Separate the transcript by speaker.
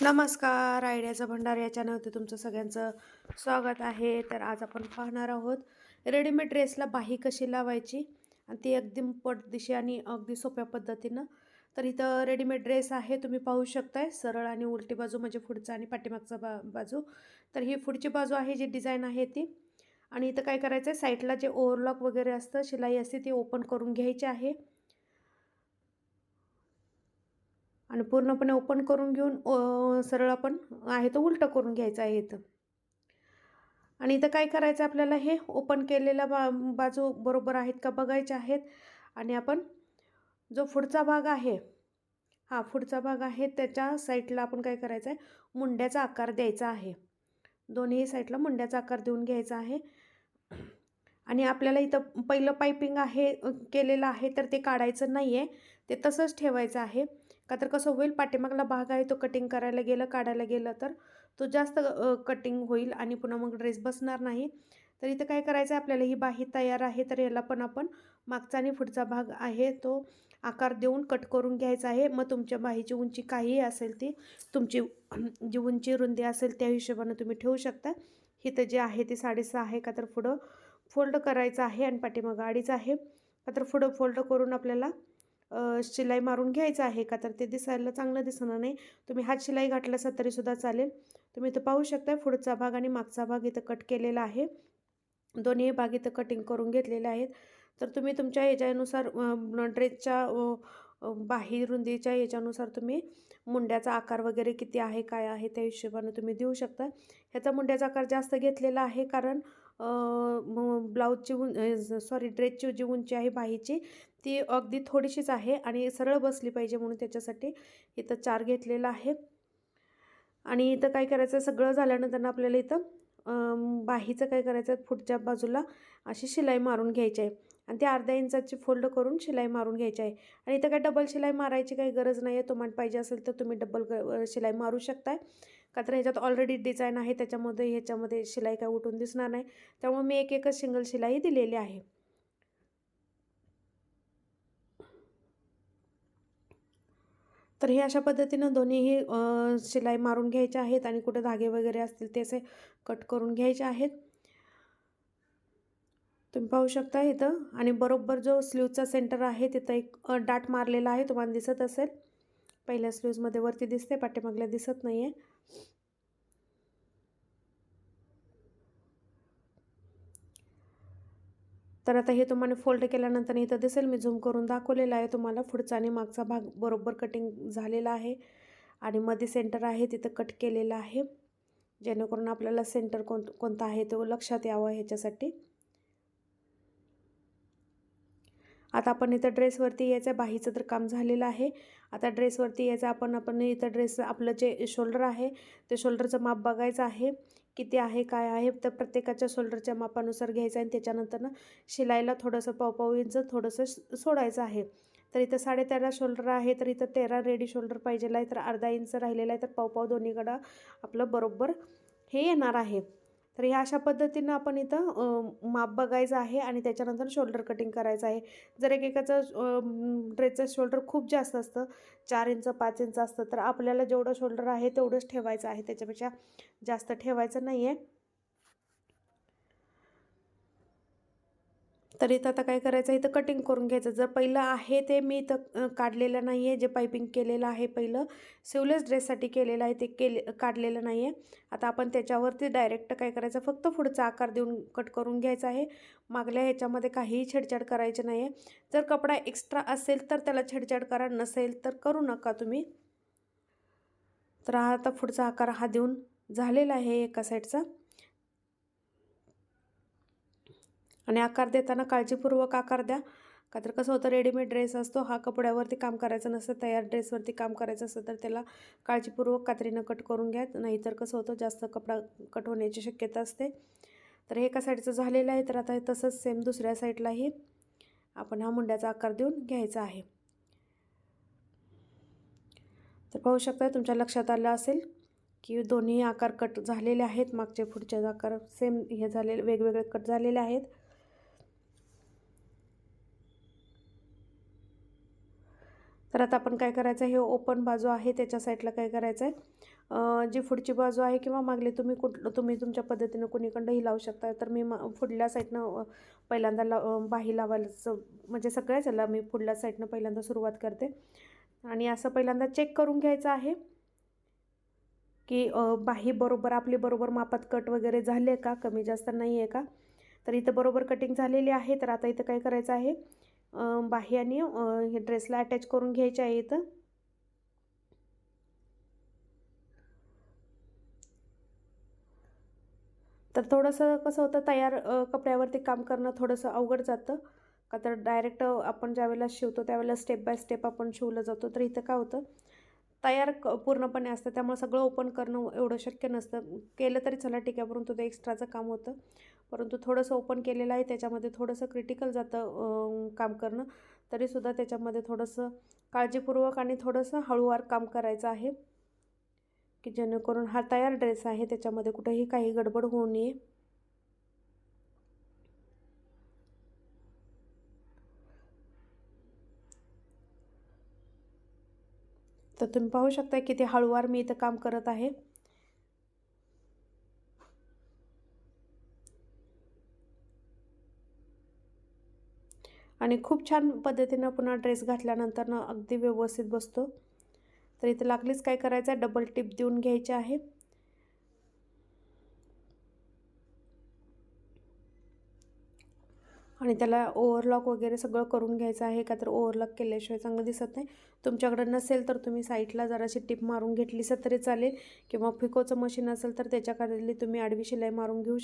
Speaker 1: नमस्कार आयडियाचा भंडार या चॅनलवरती तुमचं सगळ्यांचं स्वागत आहे. तर आज आपण पाहणार आहोत रेडीमेड ड्रेसला बाही कशी लावायची? आणि ती अगदी पटदिशी आणि अगदी सोप्या पद्धतीनं. तर इथं रेडीमेड ड्रेस आहे तुम्ही पाहू शकताय. सरळ आणि उलटी बाजू म्हणजे पुढचा आणि पाठीमागचा बा बाजू. तर ही पुढची बाजू आहे जी डिझाईन आहे ती. आणि इथं काय करायचं आहे साईडला जे ओव्हरलॉक वगैरे असतं शिलाई असते ती ओपन करून घ्यायची आहे. आणि पूर्णपणे ओपन करून घेऊन सरळ आपण आहे तो उलटं करून घ्यायचं आहे इथं. आणि इथं काय करायचं आपल्याला हे ओपन केलेल्या बा बाजू बरोबर आहेत का बघायच्या आहेत. आणि आपण जो पुढचा भाग आहे हा पुढचा भाग आहे त्याच्या साईडला आपण काय करायचं आहे? मुंड्याचा आकार द्यायचा आहे. दोन्ही साईडला मुंड्याचा आकार देऊन घ्यायचा आहे. आणि आपल्याला इथं पहिलं पायपिंग आहे केलेलं आहे तर ते काढायचं नाही आहे ते तसंच ठेवायचं आहे. का तर कसं होईल पाठीमागला भाग आहे तो कटिंग करायला गेलं काढायला गेलं तर तो जास्त कटिंग होईल आणि पुन्हा मग ड्रेस बसणार नाही. तर इथं काय करायचं आहे आपल्याला ही बाही तयार आहे तर याला पण आपण मागचा आणि पुढचा भाग आहे तो आकार देऊन कट करून घ्यायचा आहे. मग तुमच्या बाहीची उंची काहीही असेल ती तुमची जी उंची रुंदी असेल त्या हिशोबानं तुम्ही ठेवू शकता. इथं जे आहे ते साडेसहा आहे का तर पुढं फोल्ड करायचं आहे आणि पाठीमागं अडीच आहे. का तर पुढं फोल्ड करून आपल्याला शिलाई मारून घ्यायचं आहे का? तर ते दिसायला चांगलं दिसणार नाही. तुम्ही हात शिलाई घातलं तरीसुद्धा चालेल. तुम्ही इथं पाहू शकता पुढचा भाग आणि मागचा भाग इथं कट केलेला आहे. दोन्ही भाग इथं कटिंग करून घेतलेले आहेत. तर तुम्ही तुमच्या याच्यानुसार ड्रेसच्या अ, बाही रुंदीच्या याच्यानुसार तुम्ही मुंड्याचा आकार वगैरे किती आहे काय आहे त्या हिशोबानं तुम्ही देऊ शकता. ह्याचा मुंड्याचा आकार जास्त घेतलेला आहे कारण ब्लाऊजची उं सॉरी ड्रेसची जी उंची आहे बाहीची ती अगदी थोडीशीच आहे आणि सरळ बसली पाहिजे म्हणून त्याच्यासाठी इथं चार घेतलेलं आहे. आणि इथं काय करायचं सगळं झाल्यानंतर आपल्याला इथं बाहीचं काय करायचं पुढच्या बाजूला अशी शिलाई मारून घ्यायची आहे. आणि ते अर्ध्या इंचाची फोल्ड करून शिलाई मारून घ्यायची आहे. आणि इथं काय डबल शिलाई मारायची काही गरज नाही आहे तुम्हाला पाहिजे असेल तर तुम्ही डबल ग शिलाई मारू शकताय. का तर ह्याच्यात ऑलरेडी डिझाईन आहे त्याच्यामध्ये ह्याच्यामध्ये शिलाई काय उठून दिसणार नाही. त्यामुळे मी एक एकच सिंगल शिलाई दिलेली आहे. तर हे अशा पद्धतीनं दोन्हीही शिलाई मारून घ्यायचे आहेत आणि कुठे धागे वगैरे असतील ते असे कट करून घ्यायचे आहेत. तुम्ही पाहू शकता इथं. आणि बरोबर जो स्लीवचा सेंटर आहे तिथं एक डाट मारलेला आहे. तुम्हाला दिसत असेल. पहिल्या स्लीव्जमध्ये वरती दिसते पाठीमागल्या दिसत नाही आहे तर आता हे तुम्हाला फोल्ड केल्यानंतर इथं दिसेल मी झूम करून दाखवलेला आहे तुम्हाला. पुढचा आणि मागचा भाग बरोबर कटिंग झालेला आहे. आणि मध्ये सेंटर आहे तिथं कट केलेलं आहे. जेणेकरून आपल्याला सेंटर कोण कोणता आहे तो लक्षात यावं ह्याच्यासाठी. आता आपण इथं ड्रेसवरती यायचं बाहीचं तर काम झालेलं आहे. आता ड्रेसवरती यायचं आपण आपण इथं ड्रेस आपलं जे शोल्डर आहे ते शोल्डरचं माप बघायचं आहे. किती आहे काय आहे तर प्रत्येकाच्या शोल्डरच्या मापानुसार घ्यायचं आहे. आणि त्याच्यानंतरनं शिलाईला थोडंसं पावपाव इंचं इंच थोडंसं सोडायचं आहे. तर इथं साडेतेरा शोल्डर आहे. तर इथं तेरा रेडी शोल्डर पाहिजेला आहे. तर अर्धा इंच राहिलेला आहे. तर पावपाव दोन्हीकडं आपलं बरोबर हे येणार आहे. तर ह्या अशा पद्धतीनं आपण इथं माप बघायचं आहे आणि त्याच्यानंतर शोल्डर कटिंग करायचं आहे. जर एकेकाचं ड्रेसचं शोल्डर खूप जास्त असतं चार इंच पाच इंच असतं तर आपल्याला जेवढं शोल्डर आहे तेवढंच ठेवायचं आहे. त्याच्यापेक्षा जास्त ठेवायचं नाही आहे तर इथं आता काय करायचं? इथं कटिंग करून घ्यायचं. जर पहिलं आहे ते मी इथं काढलेलं नाही आहे जे पायपिंग केलेलं आहे पहिलं सिवलेस ड्रेससाठी केलेलं आहे ते केले काढलेलं नाही आहे आता आपण त्याच्यावरती डायरेक्ट काय करायचं? फक्त पुढचा आकार देऊन कट करून घ्यायचा आहे. मागल्या ह्याच्यामध्ये काहीही छेडछाड करायची नाही आहे जर कपडा एक्स्ट्रा असेल तर त्याला छेडछाड करा. नसेल तर करू नका तुम्ही. तर हा आता पुढचा आकार हा देऊन झालेला आहे एका साईडचा आणि आकार देताना काळजीपूर्वक आकार द्या. का तर कसं होतं रेडीमेड ड्रेस असतो हा कपड्यावरती काम करायचं नसतं तयार ड्रेसवरती काम करायचं असतं तर त्याला काळजीपूर्वक कात्रीनं कट करून घ्या. नाहीतर कसं होतं जास्त कपडा कट होण्याची शक्यता असते. तर हे एका साईडचं झालेलं आहे तर आता तसंच सेम दुसऱ्या साईडलाही आपण हा मुंड्याचा आकार देऊन घ्यायचा आहे. तर पाहू शकता तुमच्या लक्षात आलं असेल की दोन्ही आकार कट झालेले आहेत. मागचे पुढचे आकार सेम हे झालेले वेगवेगळे कट झालेले आहेत. तर आता आपण काय करायचं आहे? हे ओपन बाजू आहे त्याच्या साईडला काय करायचं आहे जी पुढची बाजू आहे किंवा मागली तुम्ही कुठलं तुम्ही तुमच्या पद्धतीनं कुणीकडंही लावू शकता. तर मी म पुढल्या साईडनं पहिल्यांदा ला बाही लावायचं म्हणजे सगळ्याच याला मी पुढल्या साईडनं पहिल्यांदा सुरुवात करते. आणि असं पहिल्यांदा चेक करून घ्यायचं आहे की बाही बरोबर आपली बरोबर मापात कट वगैरे झाले का? कमी जास्त नाही आहे का? तर इथं बरोबर कटिंग झालेली आहे. तर आता इथं काय करायचं आहे? बाह्याने आणि हे ड्रेसला अटॅच करून घ्यायचे आहे इथं. तर थोडंसं कसं होतं तयार कपड्यावरती काम करणं थोडंसं अवघड जातं. का तर डायरेक्ट आपण ज्यावेळेला शिवतो त्यावेळेला स्टेप बाय स्टेप आपण शिवलं जातो. तर इथं काय होतं तयार क पूर्णपणे असतं. त्यामुळे सगळं ओपन करणं एवढं शक्य नसतं. केलं तरी चला ठीक आहे. परंतु ते एक्स्ट्राचं काम होतं. परंतु थोडंसं ओपन केलेलं आहे त्याच्यामध्ये थोडंसं क्रिटिकल जातं काम करणं. तरीसुद्धा त्याच्यामध्ये थोडंसं काळजीपूर्वक आणि थोडंसं हळूवार काम करायचं आहे की जेणेकरून हा तयार ड्रेस आहे त्याच्यामध्ये कुठेही काही गडबड होऊ नये. तर तुम्ही पाहू शकता किती हळूवार मी इथं काम करत आहे. आणि खूप छान पद्धतीनं पुन्हा ड्रेस घातल्यानंतर ना अगदी व्यवस्थित बसतो. तर इथं लागलीच काय करायचं? आहे डबल टिप देऊन घ्यायची आहे. आणि त्याला ओव्हरलॉक वगैरे सगळं करून घ्यायचं आहे. का तर ओव्हरलॉक केल्याशिवाय चांगलं दिसत नाही. तुमच्याकडं नसेल तर तुम्ही साईडला जराशी टिप मारून घेतलीस तरी चालेल. किंवा फिकोचं मशीन असेल तर त्याच्याकडली तुम्ही आडवी शिलाई मारून घेऊ शकता.